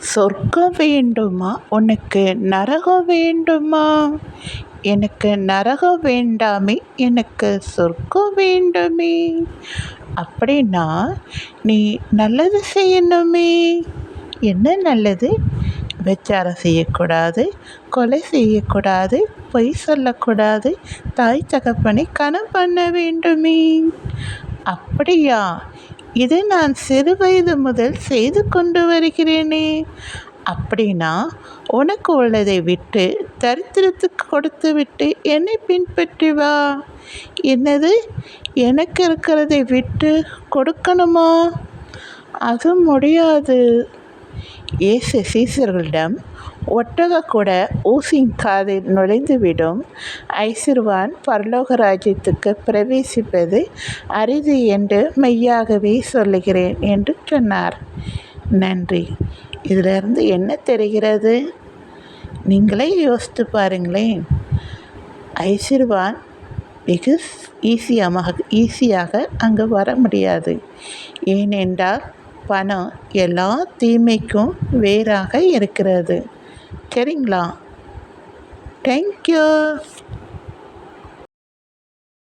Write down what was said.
சொர்க்கம் வேண்டுமா? உனக்கு நரகம் வேண்டுமா? எனக்கு நரகம் வேண்டாமே எனக்கு சொர்க்கம் வேண்டுமே. அப்படின்னா நீ நல்லது செய்யணுமே. என்ன நல்லது? விபச்சாரம் செய்யக்கூடாது கொலை செய்யக்கூடாது பொய் சொல்லக்கூடாது தாய் தகப்பனை கனம் பண்ண வேண்டுமே. அப்படியா? இதை நான் சிறு வயது முதல் செய்து கொண்டு வருகிறேனே. அப்படின்னா உனக்கு உள்ளதை விட்டு தரித்திரத்துக்கு கொடுத்து விட்டு என்னை பின்பற்றி வா. என்னது? எனக்கு இருக்கிறதை விட்டு கொடுக்கணுமா? அது முடியாது. இயேசு சீசர்களிடம் ஒட்டக கூட ஊசியின் காதில் நுழைந்துவிடும். ஐசிறுவான் பரலோக ராஜ்யத்துக்கு பிரவேசிப்பது அரிது என்று மெய்யாகவே சொல்லுகிறேன் என்று சொன்னார். நன்றி. இதிலிருந்து என்ன தெரிகிறது? நீங்களே யோசித்து பாருங்களேன். ஐசிறுவான் வெகு ஈஸியாக ஈஸியாக அங்கு வர முடியாது. ஏனென்றால் பணம் எல்லா தீமைக்கும் வேறாக இருக்கிறது. சரிங்களா? தேங்க்யூ